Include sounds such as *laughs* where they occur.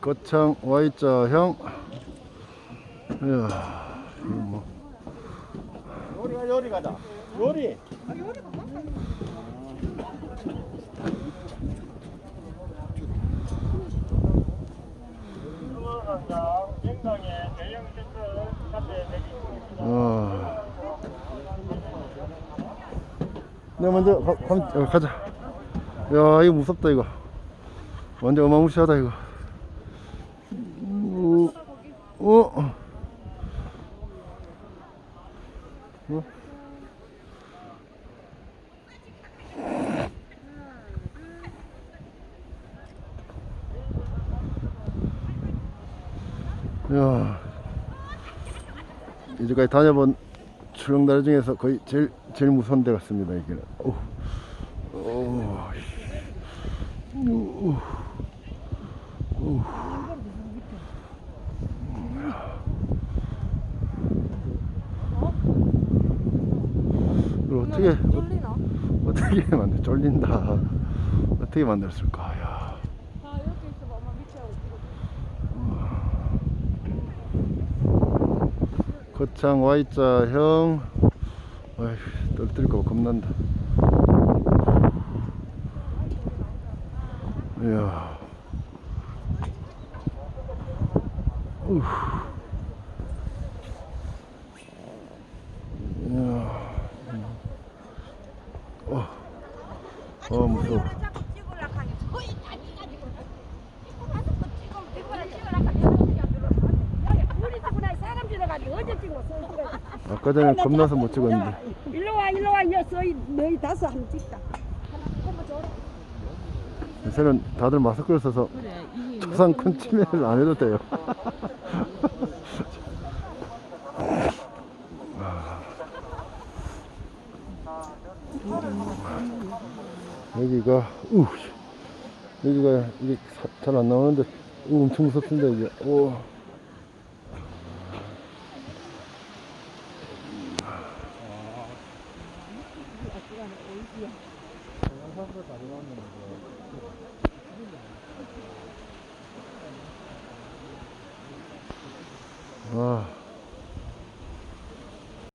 거창 Y자형 이야 이거 뭐 요리가 요리 가자. 요리. 어. 내가 먼저 가, 가, 어, 가자. 야, 이거 무섭다, 이거. 완전 어마무시하다, 이거. 우, 어. 어? 야, 이제까지 다녀본 출렁다리 중에서 거의 제일 제일 무서운 데 같습니다 이게. 오, 오, 오, 오. 이걸 어떻게 쫄리나? 어떻게 만들 쫄린다. 어떻게 만들었을까? 야. 아 이렇게 있어 엄마 밑에 거창 Y자형. 어휴 봐 겁난다. 이야. 우후. 이야 어, 어 무서워 자꾸 찍으려고 하니 거의 다 찍어지고 가서 또 찍으면 찍어라 찍으라 하니 우리 누구나 사람 들어가지고 어 제 찍었어 아까 전에 겁나서 못 찍었는데. 일로 와 일로 와 여서 너희 다섯 한 찍다 요새는 다들 마스크를 써서 초상 큰 침해를 안 해도 돼요 *laughs* *laughs* 여기가 우 여기가 이게 잘 안 나오는데 우, 엄청 무섭습니다 이게. 오. 아